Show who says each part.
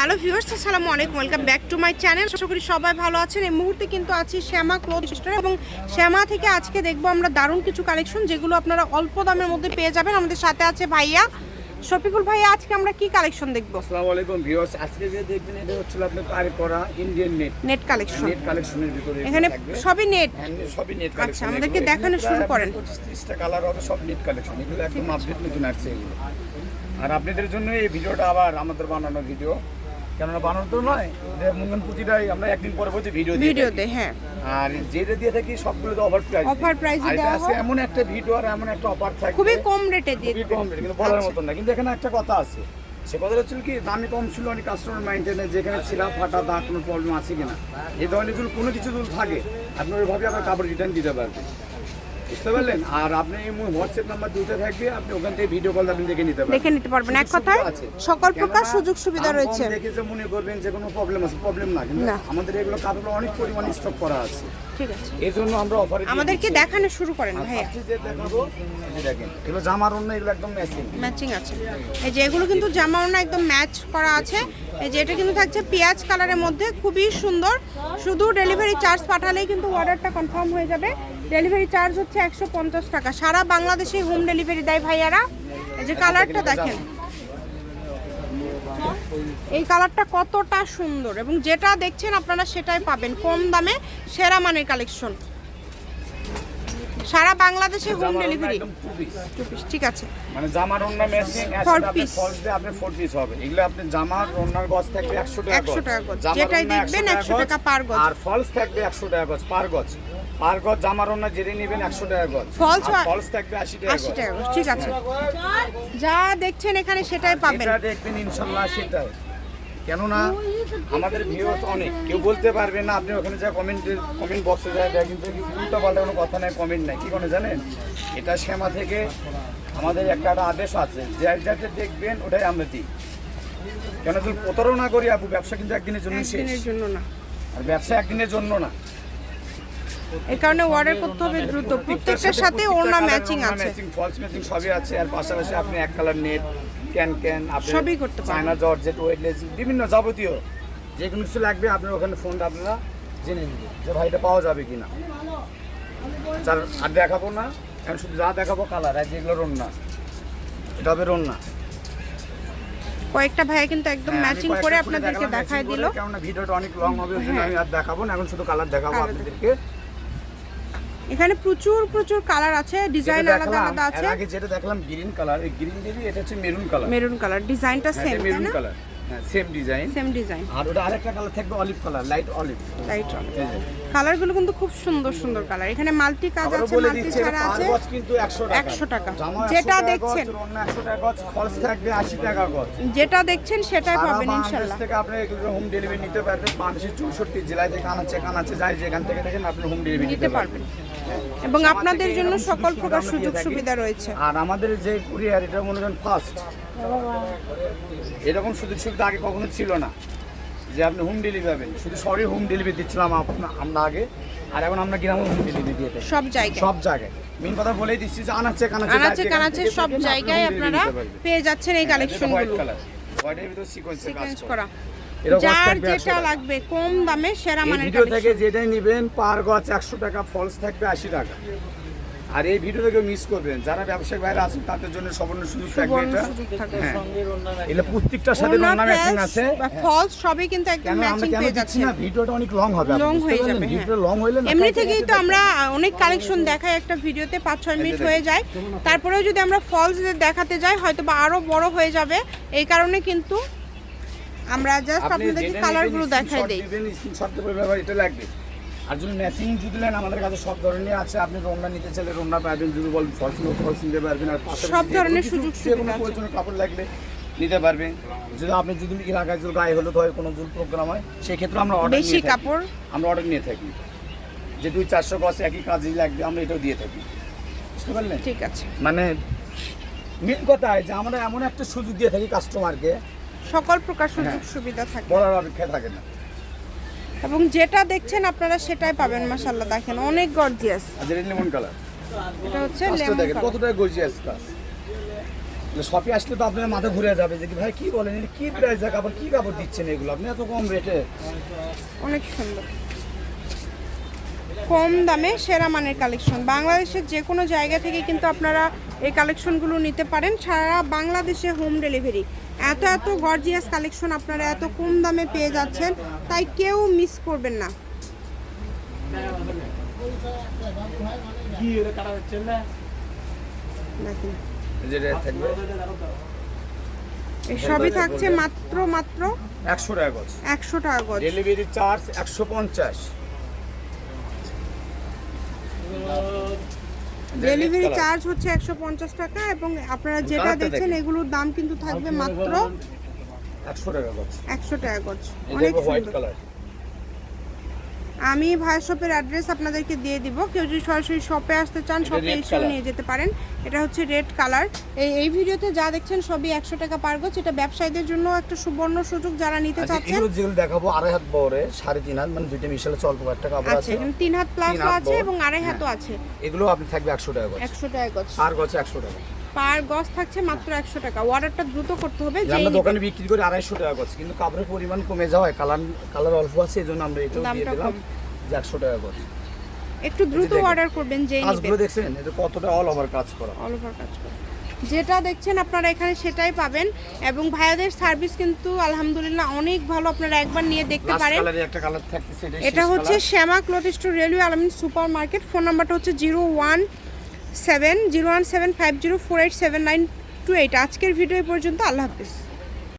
Speaker 1: Hello viewers আসসালামু আলাইকুম। Welcome back to my channel. আশা করি সবাই ভালো আছেন। এই মুহূর্তে কিন্তু আছি শ্যামা ক্লোথ স্টোরে এবং শ্যামা থেকে আজকে দেখব আমরা দারুণ কিছু কালেকশন যেগুলো আপনারা অল্প দামের মধ্যে পেয়ে যাবেন। আমাদের সাথে আছে ভাইয়া। শফিকুল ভাইয়া আজকে আমরা কি কালেকশন দেখব?
Speaker 2: আসসালামু আলাইকুম ভিউয়ার্স। আজকে যে দেখবেন এটা হচ্ছিল আপনার পারে করা Indian net
Speaker 1: net collection
Speaker 2: net কালেকশনের ভিতরে
Speaker 1: এখানে সবই নেট
Speaker 2: হ্যাঁ, সবই নেট কালেকশন আচ্ছা,
Speaker 1: আমাদেরকে দেখানো শুরু করেন।
Speaker 2: পঁচিশ ত্রিশটা কালার হবে সব নেট কালেকশন এগুলো একদম আপডেট নতুন আসছে এগুলো। আর আপনাদের জন্য এই ভিডিওটা আবার আমাদের বানানো ভিডিও কেননা বানানো তো নয় মুঙ্গন পুঁতিটাই আমরা একদিন পরে পরে ভিডিও
Speaker 1: ভিডিওতে হ্যাঁ।
Speaker 2: আর যেটা দিয়ে থাকি সবগুলো তো অফার প্রাইস আর এটা
Speaker 1: দেওয়া হয়।
Speaker 2: এমন একটা ভিডিও আর এমন একটা অফার থাকবে।
Speaker 1: খুবই কম রেটে দিয়ে
Speaker 2: খুবই কম রেট কিন্তু বলার
Speaker 1: আচ্ছা।
Speaker 2: মতন না। কিন্তু এখানে একটা কথা আছে। সে কথাটা ছিল কি দামি কম ছিল অনেক কাস্টমার মাইন্ডেনে যেখানে ছিলা ফাটা দাগ কোনো প্রবলেম আছে কিনা। এই ধরনের যদি কোনো কিছু যদি থাকে আপনি ওইভাবে আপনার কাপড় রিটার্ন দিতে পারবেন বুঝতে পারলেন? আর আপনি হোয়াটসঅ্যাপ নাম্বার দুটো থাকবে আপনি ওখান থেকে ভিডিও কল আপনি দেখে নিতে পারবেন।
Speaker 1: দেখে নিতে পারবেন। এক কথায় সকল প্রকার সুযোগ সুবিধা রয়েছে।
Speaker 2: দেখে যে মনে করবেন যে কোনো প্রবলেম আছে প্রবলেম না কিন্তু। আমাদের এগুলো কাপড় অনেক পরিমাণে স্টক করা আছে।
Speaker 1: ঠিক আছে।
Speaker 2: এই জন্য আমরা অফারে
Speaker 1: আমাদেরকে দেখানো শুরু করেন ভাইয়া।
Speaker 2: যে দেখাবো দেখেন এগুলো জামার অন্য এগুলো একদম ম্যাচিং
Speaker 1: ম্যাচিং আছে। এই যে এগুলো কিন্তু জামা ওড়না একদম ম্যাচ করা আছে। এই যে এটা কিন্তু থাকছে পেঁয়াজ কালারের মধ্যে খুবই সুন্দর। শুধু ডেলিভারি চার্জ পাঠালেই কিন্তু অর্ডারটা কনফার্ম হয়ে যাবে। ডেলিভারি চার্জ হচ্ছে একশো পঞ্চাশ টাকা। সারা বাংলাদেশে হোম ডেলিভারি দেয় ভাইয়ারা। এই যে কালারটা দেখেন। এই কালারটা কতটা সুন্দর। এবং যেটা দেখছেন আপনারা সেটাই পাবেন। কম দামে সেরা মানের কালেকশন সারা বাংলাদেশে হোম ডেলিভারি ঠিক আছে।
Speaker 2: মানে জামার ওন্না ম্যাচিং
Speaker 1: Four
Speaker 2: একসাথে আপনি ফোর পিস হবে। এগুলো আপনি জামার ওন্নার গজ থাকবে 100 টাকা
Speaker 1: 100 টাকা গজ। যেটাই দেখবেন 100 টাকা পার গজ।
Speaker 2: আর ফলস থাকবে 100 টাকা গজ পার গজ। পার গজ জামার ওন্না যেটা নেবেন 100 টাকা গজ। আর
Speaker 1: হয়-
Speaker 2: ফলস থাকবে 80 টাকা
Speaker 1: আশি টাকা ঠিক আছে। যা দেখছেন এখানে সেটাই পাবেন।
Speaker 2: এটা দেখবেন ইনশাআল্লাহ সেটাই। কেননা আমাদের ভিউয়ার্স অনেক। কেউ বলতে পারবে না আপনি ওখানে যা কমেন্টের কমেন্ট বক্সে যায় দেখেন যে উল্টো পাল্টা কোনো কথা নাই কমেন্ট নাই। কি করে জানেন? এটা শ্যামা থেকে আমাদের একটা একটা আদেশ আছে যে যাতে দেখবেন ওটাই আমরা দিই। কেন যদি প্রতারণা করি আপু ব্যবসা কিন্তু একদিনের জন্য শেষ।
Speaker 1: একদিনের জন্য না।
Speaker 2: আর ব্যবসা একদিনের জন্য না।
Speaker 1: এই কারণে অর্ডার করতে হবে দ্রুত। প্রত্যেকটার সাথে ওড়না ম্যাচিং আছে।
Speaker 2: ফলস ম্যাচিং সবই আছে। আর পাশাপাশি আপনি এক কালার নেট ক্যান ক্যান আপনি
Speaker 1: সবই করতে পারবেন।
Speaker 2: চায়না জর্জেট ওয়েটলেস বিভিন্ন যাবতীয় যে কোনো কিছু লাগবে আপনার ওখানে ফোনটা আপনারা জেনে নিন যে ভাই এটা পাওয়া যাবে কিনা। চার আর দেখাবো না। এখন শুধু যা দেখাবো কালার আর যেগুলো রন্না এটা হবে রন্না
Speaker 1: কয়েকটা ভাইয়া কিন্তু একদম
Speaker 2: হ্যাঁ,
Speaker 1: ম্যাচিং করে আপনাদেরকে দেখায় দিল।
Speaker 2: কেননা ভিডিওটা অনেক লং হবে ওই জন্য আমি আর দেখাবো না। এখন শুধু কালার দেখাবো আপনাদেরকে।
Speaker 1: এখানে প্রচুর প্রচুর কালার আছে ডিজাইন আলাদা আলাদা আছে।
Speaker 2: আগে যেটা দেখলাম গ্রিন কালার এই গ্রিন দেবি এটা হচ্ছে মেরুন কালার
Speaker 1: মেরুন কালার ডিজাইনটা same
Speaker 2: maroon colour same design
Speaker 1: same design
Speaker 2: আর ওটা আরেকটা কালার থাকবে অলিভ কালার লাইট অলিভ যে।
Speaker 1: কালারগুলো কিন্তু খুব সুন্দর সুন্দর কালার এখানে মাল্টি কাজ আছে মাল্টি ছাড়া আছে।
Speaker 2: কিন্তু 100 টাকা।
Speaker 1: 100 টাকা। যেটা দেখছেন।
Speaker 2: ওড়না 100 টাকা গজ ফলস থাকবে 80 টাকা গজ।
Speaker 1: যেটা দেখছেন সেটাই পাবেন
Speaker 2: বাংলাদেশ
Speaker 1: ইনশাল্লাহ।
Speaker 2: থেকে আপনি এগুলো হোম ডেলিভারি নিতে পারবেন। বাংলাদেশের চৌষট্টি জেলায় থেকে আনাচ্ছে কানাচ্ছে যাই যেখান থেকে দেখেন আপনি হোম ডেলিভারি
Speaker 1: নিতে পারবেন। এবং আপনাদের জন্য সকল প্রকার সুযোগ সুবিধা রয়েছে।
Speaker 2: আর আমাদের যে কুরিয়ার এটা মনে করেন ফার্স্ট এরকম সুযোগ সুবিধা আগে কখনো ছিল না যে আপনি হোম ডেলিভারি পাবেন। শুধু শহরে হোম ডেলিভারি দিচ্ছিলাম আমরা আগে আর এখন আমরা গ্রামে হোম ডেলিভারি দিয়ে
Speaker 1: সব জায়গায়।
Speaker 2: সব জায়গায়। মেন কথা বলেই দিচ্ছি যে আনাচ্ছে
Speaker 1: আনাচে
Speaker 2: যাই যেখান
Speaker 1: কানাচে সব জায়গায় আপনারা পেয়ে যাচ্ছেন এই
Speaker 2: এটা হোয়াইট
Speaker 1: কালেকশনগুলো
Speaker 2: কালার হোয়াইটের ভিতর
Speaker 1: সিকোয়েন্স
Speaker 2: করা।
Speaker 1: যার যেটা লাগবে কম দামে সেরা মানের
Speaker 2: ভিডিও থেকে যেটাই নেবেন পার গজ একশো টাকা ফলস থাকবে আশি টাকা। আর এই ভিডিও থেকে মিস করবেন। যারা ব্যবসায়িক বাইরে আছেন তাদের জন্য সবর্ণ সুযোগ থাকবে এটা।
Speaker 1: থাকবে।
Speaker 2: হ্যাঁ। এটা প্রত্যেকটার সাথে ম্যাচিং আছে।
Speaker 1: ফলস সবই কিন্তু একদম ম্যাচিং পেয়ে যাচ্ছেন
Speaker 2: না? ভিডিওটা অনেক লং হবে
Speaker 1: Long হয়ে যাবে, হ্যাঁ।
Speaker 2: ভিডিওটা লং হইলে
Speaker 1: এমনি থেকেই তো আমরা অনেক কালেকশন দেখাই একটা ভিডিওতে পাঁচ ছয় মিনিট হয়ে যায়। তারপরেও যদি আমরা ফলস দেখাতে যাই হয়তো বা আরও বড় হয়ে যাবে। এই কারণে কিন্তু আমরা জাস্ট
Speaker 2: আপনি
Speaker 1: আপনাদেরকে কালারগুলো দেখাই দেই।
Speaker 2: দিবেন, এটা লাগবে। আর যদি ম্যাচিং যদি নেন আমাদের কাছে সব ধরনের আছে। আপনি রোনা নিতে চাইলে রোনা পাবেন যদি বলেন ফলস ফলস নিতে পারবেন আর
Speaker 1: সব ধরনের সুযোগ সুবিধা
Speaker 2: কোনো কাপড় লাগলে নিতে পারবেন। যদি আপনি যদি এলাকায় যদি গায়ে হলুদ হয় কোনো যদি প্রোগ্রাম হয় সেই ক্ষেত্রে আমরা অর্ডার
Speaker 1: বেশি কাপড়?
Speaker 2: আমরা অর্ডার নিয়ে থাকি। যে দুই চারশো গছ একই কাজই লাগবে আমরা এটাও দিয়ে থাকি। বুঝতে পারলেন?
Speaker 1: ঠিক আছে।
Speaker 2: মানে মেন কথা যে আমরা এমন একটা সুযোগ দিয়ে থাকি কাস্টমারকে
Speaker 1: সকল প্রকার সুযোগ
Speaker 2: হ্যাঁ।
Speaker 1: সুবিধা থাকে।
Speaker 2: বলার অপেক্ষা থাকে না।
Speaker 1: এবং যেটা দেখছেন আপনারা সেটাই পাবেন মাশাল্লাহ দেখেন অনেক গর্জিয়াস
Speaker 2: আর যেটা লেমন কালার।
Speaker 1: এটা হচ্ছে লেমন
Speaker 2: দেখেন কতটা গর্জিয়াস কাজ শপে আসলে তো আপনার মাথা ঘুরে যাবে যে ভাই কি বলেন এটা কি প্রাইস কাপড় কি কাপড় দিচ্ছেন এগুলো? আপনি এত কম রেটে
Speaker 1: অনেক সুন্দর। কম দামে সেরা মানের কালেকশন বাংলাদেশের যে কোনো জায়গা থেকে কিন্তু আপনারা এই কালেকশনগুলো নিতে পারেন। সারা বাংলাদেশে হোম ডেলিভারি এত এত গর্জিয়াস কালেকশন আপনারা এত কম দামে পেয়ে যাচ্ছেন তাই কেউ মিস করবেন না। সবই থাকছে মাত্র মাত্র
Speaker 2: একশো টাকা গজ।
Speaker 1: একশো টাকা গজ।
Speaker 2: ডেলিভারি চার্জ একশো পঞ্চাশ।
Speaker 1: ডেলিভারি চার্জ হচ্ছে একশো পঞ্চাশ টাকা এবং আপনারা যেটা দেখছেন
Speaker 2: দেখেন।
Speaker 1: এগুলোর দাম কিন্তু থাকবে মাত্র
Speaker 2: একশো টাকা গজ।
Speaker 1: একশো টাকা গজ। অনেক সুন্দর।
Speaker 2: কালার
Speaker 1: আমি ভাই শপের অ্যাড্রেস আপনাদেরকে দিয়ে দিব। কেউ যদি সরাসরি শপে আসতে চান শপে এসেও নিয়ে যেতে পারেন। এটা হচ্ছে রেড কালার এই এই ভিডিওতে যা দেখছেন সবই একশো টাকা পার গজ। এটা ব্যবসায়ীদের জন্য একটা সুবর্ণ সুযোগ যারা নিতে
Speaker 2: আচ্ছা
Speaker 1: চাচ্ছেন।
Speaker 2: এগুলো যেগুলো দেখাবো আড়াই হাত বড়ে সাড়ে তিন হাত মানে দুইটা মিশালে চল্প একটা কাপড় আছে।
Speaker 1: তিন হাত প্লাস আছে এবং আড়াই
Speaker 2: হ্যাঁ।
Speaker 1: হাতও আছে।
Speaker 2: এগুলো আপনি থাকবে একশো টাকা গজ।
Speaker 1: একশো টাকা
Speaker 2: আর গছে একশো টাকা।
Speaker 1: পার গজ থাকছে মাত্র একশো টাকা। অর্ডারটা দ্রুত করতে হবে
Speaker 2: যে আমরা দোকানে বিক্রি করি আড়াইশো টাকা গজ কিন্তু কাপড়ের পরিমাণ কমে যাওয়ায় কালার কালার অল্প আছে এই জন্য আমরা এটাও দিয়ে দিলাম যে একশো টাকা গজ।
Speaker 1: একটু দ্রুত অর্ডার করবেন যেই
Speaker 2: কাজগুলো দেখছেন এটা কতটা অল ওভার কাজ করা।
Speaker 1: অল ওভার কাজ করে। যেটা দেখছেন আপনারা এখানে সেটাই পাবেন এবং ভাইয়াদের সার্ভিস কিন্তু আলহামদুলিল্লাহ অনেক ভালো আপনারা একবার নিয়ে দেখতে পারেন। এটা হচ্ছে Shyama cloth store railway Almin super market phone নাম্বারটা হচ্ছে zero one seven zero one seven five zero four eight seven nine two eight আজকের ভিডিও পর্যন্ত, আল্লাহ হাফিজ।